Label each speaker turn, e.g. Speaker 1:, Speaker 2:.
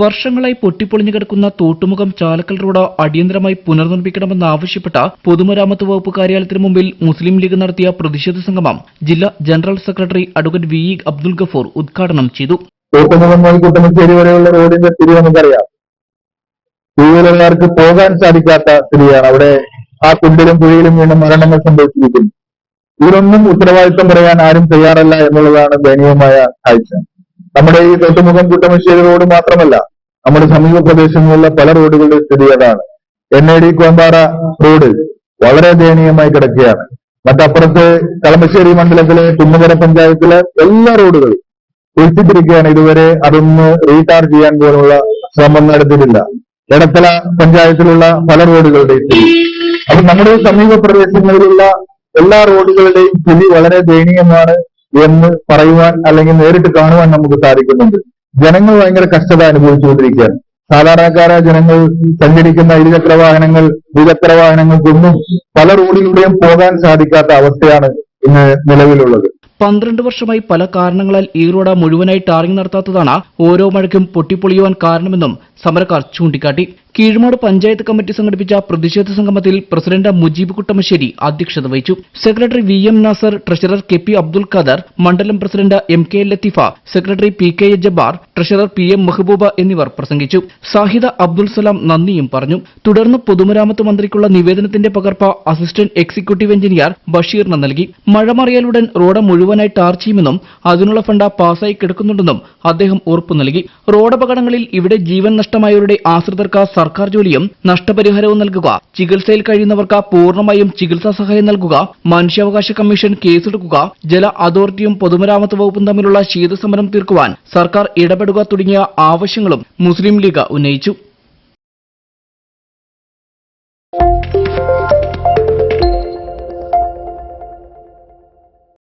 Speaker 1: വർഷങ്ങളായി പൊട്ടിപ്പൊളിഞ്ഞു കിടക്കുന്ന തോട്ടുമുഖം ചാലക്കൽ റോഡ് അടിയന്തരമായി പുനർനിർമ്മിക്കണമെന്ന് ആവശ്യപ്പെട്ട പൊതുമരാമത്ത് വകുപ്പ് കാര്യാലയത്തിന് മുമ്പിൽ മുസ്ലിം ലീഗ് നടത്തിയ പ്രതിഷേധ സംഗമം ജില്ലാ general secretary advocate V E Abdul Gafoor ഉദ്ഘാടനം ചെയ്തു.
Speaker 2: തോട്ടുമുഖം റോഡിന്റെ പോകാൻ സാധിക്കാത്ത സ്ഥിതിയാണ് അവിടെ ആ കുണ്ടിലും കുഴിയിലും വീണ് മരണങ്ങൾ സംഭവിച്ചിരിക്കുന്നു. ഇതിനൊന്നും ഉത്തരവാദിത്വം പറയാൻ ആരും തയ്യാറല്ല എന്നുള്ളതാണ് ദയനീയമായ കാഴ്ച. നമ്മുടെ ഈ തൊട്ടുമുഖം കുട്ടമശ്ശേരി റോഡ് മാത്രമല്ല നമ്മുടെ സമീപ പ്രദേശങ്ങളിലുള്ള പല റോഡുകളുടെ സ്ഥിതി അതാണ്. N A D Kompara road വളരെ ദയനീയമായി കിടക്കുകയാണ്. മറ്റപ്പുറത്ത് കളമശ്ശേരി മണ്ഡലത്തിലെ കുന്നകര പഞ്ചായത്തിലെ എല്ലാ റോഡുകളും കുഴിച്ചിട്ടിരിക്കുകയാണ് ഇതുവരെ അതൊന്ന് റീടാർ ചെയ്യാൻ പോലുള്ള ശ്രമം നടത്തിയിട്ടില്ല. എടത്തല പഞ്ചായത്തിലുള്ള പല റോഡുകളുടെയും സ്ഥിതി. അപ്പൊ നമ്മുടെ സമീപ പ്രദേശങ്ങളിലുള്ള എല്ലാ റോഡുകളുടെയും സ്ഥിതി വളരെ ദയനീയമാണ്. എന്ന് പറയുവാൻ അല്ലെങ്കിൽ നേരിട്ട് കാണുവാൻ നമുക്ക് സാധിക്കുന്നുണ്ട്. ജനങ്ങൾ ഭയങ്കര കഷ്ടത അനുഭവിച്ചുകൊണ്ടിരിക്കുകയാണ്. സാധാരണക്കാരായ ജനങ്ങൾ സഞ്ചരിക്കുന്ന ഇരുചക്ര വാഹനങ്ങൾ ദ്വിചക്ര വാഹനങ്ങൾക്കൊന്നും പല റോഡിലൂടെയും പോകാൻ സാധിക്കാത്ത അവസ്ഥയാണ് ഇന്ന് നിലവിലുള്ളത്.
Speaker 1: പന്ത്രണ്ട് വർഷമായി പല കാരണങ്ങളാൽ ഈ റോഡ മുഴുവനായി ടാറിംഗ് നടത്താത്തതാണ് ഓരോ മഴയ്ക്കും പൊട്ടിപ്പൊളിയുവാൻ കാരണമെന്നും സമരക്കാർ ചൂണ്ടിക്കാട്ടി. കീഴ്മാട് പഞ്ചായത്ത് കമ്മിറ്റി സംഘടിപ്പിച്ച പ്രതിഷേധ സംഗമത്തിൽ പ്രസിഡന്റ് മുജീബ് കുട്ടമശ്ശേരി അധ്യക്ഷത വഹിച്ചു. Secretary V M Nasar treasurer K P Abdul Khader മണ്ഡലം president M K Latheefa secretary P K A Jabbar treasurer P M Mehbooba എന്നിവർ പ്രസംഗിച്ചു. സാഹിദ അബ്ദുൽ സലാം നന്ദിയും പറഞ്ഞു. തുടർന്ന് പൊതുമരാമത്ത് മന്ത്രിക്കുള്ള നിവേദനത്തിന്റെ പകർപ്പ് അസിസ്റ്റന്റ് എക്സിക്യൂട്ടീവ് എഞ്ചിനീയർ ബഷീറിന് നൽകി. മഴ മറിയാലുടൻ റോഡ് മുഴുവനായി ടാർ ചെയ്യുമെന്നും അതിനുള്ള ഫണ്ട് പാസായി കിടക്കുന്നുണ്ടെന്നും അദ്ദേഹം ഉറപ്പു നൽകി. റോഡപകടങ്ങളിൽ ഇവിടെ ജീവൻ നഷ്ടമായവരുടെ ആശ്രിതർക്ക് സർക്കാർ ജോലിയും നഷ്ടപരിഹാരവും നൽകുക. ചികിത്സയിൽ കഴിയുന്നവർക്ക് പൂർണമായും ചികിത്സാ സഹായം നൽകുക. മനുഷ്യാവകാശ കമ്മീഷൻ കേസെടുക്കുക. ജല അതോറിറ്റിയും പൊതുമരാമത്ത് വകുപ്പും തമ്മിലുള്ള ശീതസമരം തീർക്കുവാൻ സർക്കാർ ഇടപെടുക തുടങ്ങിയ ആവശ്യങ്ങളും മുസ്ലിം ലീഗ് ഉന്നയിച്ചു.